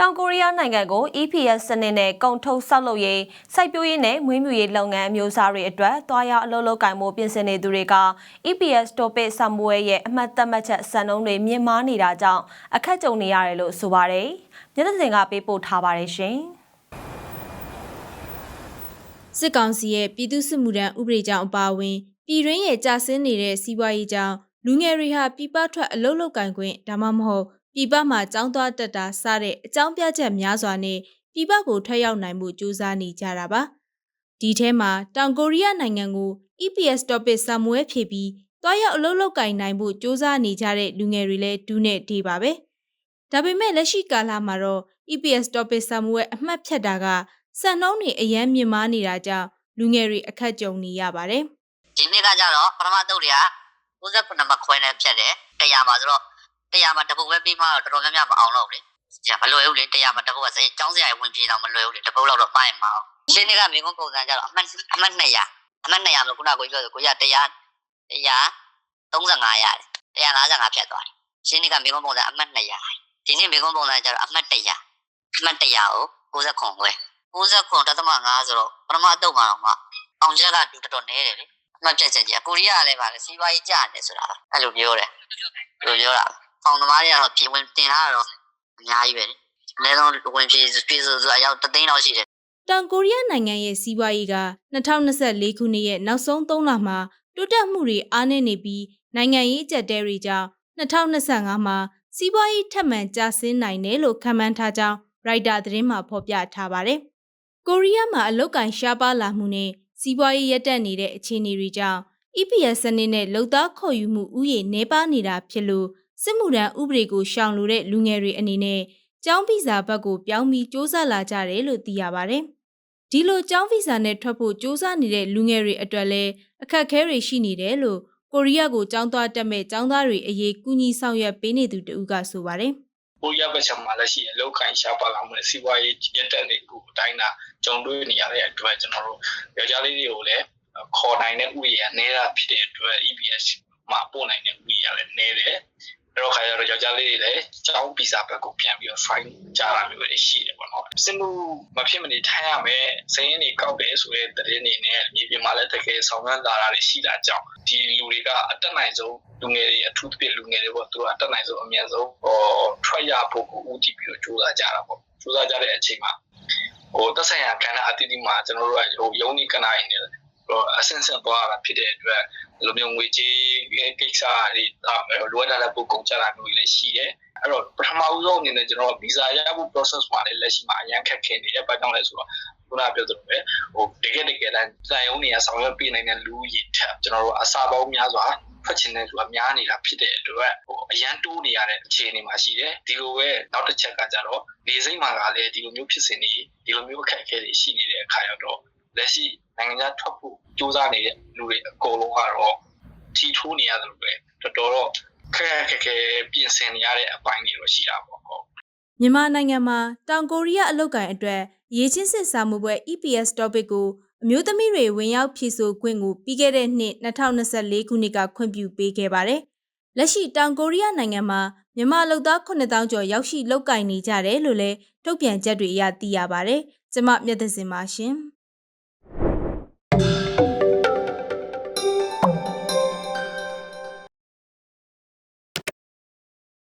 တောင်ကိုရီးယားနိုင်ငံကို EPS စနစ်နဲ့ကုန်ထုတ်ဆောက်လုပ်ရေးစိုက်ပျိုးရေးနဲ့မွေးမြူရေးလုပ်ငန်းအမျိုးအစားတွေအတွက်သွားရောက်အလုပ်လုပ်ကိုင်မှုပြင်ဆင်နေသူတွေက EPS topic ဆမ်မွေရဲ့အမှတ်သက်မှတ်ချက်စံနှုန်းတွေမြင့်မားနေတာကြောင့်အခက်ကြုံနေရတယ်လို့ဆိုပါတယ်။ညနေစဉ်ကပေးပို့ထားပါတယ်ရှင်။စစ်ကောင်စီရဲ့ပြည်သူ့စစ်မှုထမ်းဥပဒေကြောင့်အပါအဝင်ပြည်တွင်းရဲ့ကြာဆင်းနေတဲ့စီးပွားရေးကြောင့်လူငယ်တွေဟာပြည်ပထွက်အလုပ်လုပ်ကင်ခွင့်ဒါမှမဟုတ် ပြည်ပမှာចောင်းသွားတက်တာစတဲ့အကြောင်းပြချက်များစွာနဲ့ပြည်ပကိုထွက်ရောက်နိုင်မှုကြိုးစားနေကြတာပါဒီထဲမှာတောင်ကိုရီးယားနိုင်ငံကို EPS topic ဆာမွဲဖြည့်ပြီးတွားရောက်အလုပ်လုပ်ကင်နိုင်မှုကြိုးစားနေကြတဲ့လူငယ်တွေလည်းဒူးနဲ့ဒေးပါပဲဒါပေမဲ့လက်ရှိကာလမှာတော့ EPS topic ဆာမွဲအမှတ်ဖြတ်တာကစံနှုန်းတွေအရန်မြင့်မားနေတာကြောင့်လူငယ်တွေအခက်ကြုံနေရပါတယ်ဒီနေ့ကကြတော့ပထမတုပ်တွေက69မှာခွဲနေဖြတ်တယ်100မှာဆိုတော့ 100မှာတပုတ်ပဲပြီးမှတော့တော်တော်များများမအောင်တော့ဘူးလေ။ကြာမလွယ်ဘူးလေ100မှာတပုတ်ကစိတ်ចောင်းစရာဝင်ပြေးတော့မလွယ်ဘူးလေတပုတ်လောက်တော့ပိုင်းမှာအောင်။ရှင်းနေကမိကုန်းပုံစံကြတော့အမှတ်အမှတ်200အမှတ်200လို့ခုနကကိုပြောဆိုကိုရ100 135ရတယ်155ဖြတ်သွားတယ်။ရှင်းနေကမိကုန်းပုံစံအမှတ်200ဒီနေ့မိကုန်းပုံစံကြတော့အမှတ်100အမှတ်100ကို60ခွန်ခွဲ60တသမ5ဆိုတော့ပထမတုပ်မှာတော့မှအောင်ချက်ကတူတော်တော်နဲတယ်လေမှတ်ချက်ချက်ကြီးကိုရီးယားကလည်းပါလေစီးပွားရေးကျနေဆိုတာအဲ့လိုပြောတယ်လိုပြောတာ ဖောင်သမားတွေကတော့ပြင်ဝင်တင်လာတော့အများကြီးပဲလေအနည်းဆုံးဝင်ပြေပြေဆိုဆိုအရောက်တသိန်းလောက်ရှိတယ်တောင်ကိုရီးယားနိုင်ငံရဲ့စီးပွားရေးက2024ခုနှစ်ရဲ့နောက်ဆုံး3လမှာတိုးတက်မှုတွေအားနည်းနေပြီးနိုင်ငံရေးအကျပ်တဲတွေကြောင့်2025မှာစီးပွားရေးထပ်မံကျဆင်းနိုင်တယ်လို့ခန့်မှန်းထားကြောင်းရိုက်တာသတင်းမှာဖော်ပြထားပါတယ်။ကိုရီးယားမှာအလုတ်ကန်ရှားပါလာမှုနဲ့စီးပွားရေးရပ်တန့်နေတဲ့အခြေအနေတွေကြောင့် EPS စနစ်နဲ့လုံသားခေါ်ယူမှုဥယေနှဲပါနေတာဖြစ်လို့ စစ်မှုထမ်းဥပဒေကိုရှောင်လို့တဲ့လူငယ်တွေအနေနဲ့ကျောင်းဗီဇာဘက်ကိုပြောင်းပြီးစ조사လာကြတယ်လို့သိရပါတယ်။ဒီလိုကျောင်းဗီဇာနဲ့ထွက်ဖို့စ조사နေတဲ့လူငယ်တွေအတွက်လည်းအခက်အခဲတွေရှိနေတယ်လို့ကိုရီးယားကိုကျောင်းသွားတက်မဲ့ကျောင်းသားတွေအရေးကူညီဆောင်ရွက်ပေးနေသူတဦးကဆိုပါတယ်။ ကိုရီးယားဘက်ခြမ်းမှာလက်ရှိအလောက်ကန်ရှားပါလာမှုနဲ့စီးပွားရေးရက်တက်နေမှုအတိုင်းသာကြုံတွေ့နေရတဲ့အတွက်ကျွန်တော်တို့ယောက်ျားလေးတွေကိုလည်းခေါ်နိုင်တဲ့ဥယျာဉ်နေတာဖြစ်တဲ့အတွက် EBS မှာပို့နိုင်တဲ့ဥယျာဉ်လည်းနေတယ် အဲ့တော့ခါကျတော့ယောက်ျားလေးတွေလည်းကျောင်းဗီဇာဘက်ကိုပြန်ပြီးတော့ fine ကြားတာမျိုးတွေရှိတယ်ပေါ့နော်စစ်မှုမဖြစ်မနေထိုင်ရမယ်စရင်တွေကောက်တယ်ဆိုတဲ့တည်င်းနေနဲ့မြေပြင်မှာလည်းတကယ်ဆောင်ရွက်လာတာတွေရှိတာကြောင့်ဒီလူတွေကအတက်နိုင်ဆုံးလူငယ်တွေအထူးသဖြင့်လူငယ်တွေပေါ့သူကအတက်နိုင်ဆုံးအများဆုံးဟောထွက်ရဖို့ကိုဦးတည်ပြီးတော့ကြိုးစားကြတာပေါ့ကြိုးစားကြတဲ့အချိန်မှာဟိုသက်ဆိုင်ရာကဏ္ဍအတိအကျမှာကျွန်တော်တို့ကဟိုယုံနေကဏ္ဍရင်းနေဟိုအဆင့်ဆင့်သွားတာဖြစ်တဲ့အတွက် ဒီလိုမျိုးငွေကြေးကိစ္စတွေလိုအပ်တဲ့ပုံကုန်ကြတာမျိုးတွေလည်းရှိတယ်အဲ့တော့ပထမဦးဆုံးအနေနဲ့ကျွန်တော်ဗီဇာရဖို့ process မှာလည်းလက်ရှိမှာအရန်ခက်ခဲနေတယ်ဘာကြောင့်လဲဆိုတော့ခုနပြောသလိုပဲဟိုတကယ်တကယ်တမ်းစံရုံးနေရဆောင်ရွက်ပေးနိုင်တဲ့လူကြီးထက်ကျွန်တော်တို့အစာပေါင်းများစွာထွက်ချင်တဲ့သူကများနေတာဖြစ်တဲ့အတွက်ဟိုအရန်တိုးနေရတဲ့အခြေအနေမှာရှိတယ်ဒီလိုပဲနောက်တစ်ချက်ကကြတော့နေစိမ့်မှာကလည်းဒီလိုမျိုးဖြစ်စဉ်တွေဒီလိုမျိုးအခက်အခဲတွေရှိနေတဲ့အခါရောက်တော့ လက်ရှိနိုင်ငံခြားထွက်ဖို့ကြိုးစားနေတဲ့လူတွေအကုန်လုံးကတော့ထီထိုးနေရတယ်လို့ပဲတော်တော်တော့ခက်ခက်ခဲခဲပြင်ဆင်နေရတဲ့အပိုင်းတွေတော့ရှိတာပေါ့ဟုတ်မြန်မာနိုင်ငံမှာတောင်ကိုရီးယားအလုတ်ကန်အတွက်ရေးချင်းစစ်စာမှုပွဲ EPS topic ကိုအမျိုးသမီးတွေဝင်ရောက်ဖြည့်ဆို့ခွင့်ကိုပြီးခဲ့တဲ့နှစ်2024ခုနှစ်ကခွင့်ပြုပေးခဲ့ပါတယ်။လက်ရှိတောင်ကိုရီးယားနိုင်ငံမှာမြန်မာအလုတ်သား9000ကျော်ရောက်ရှိလောက်ကင်နေကြတယ်လို့လည်းထုတ်ပြန်ချက်တွေအရသိရပါတယ်။ကျမမျက်သစင်ပါရှင်။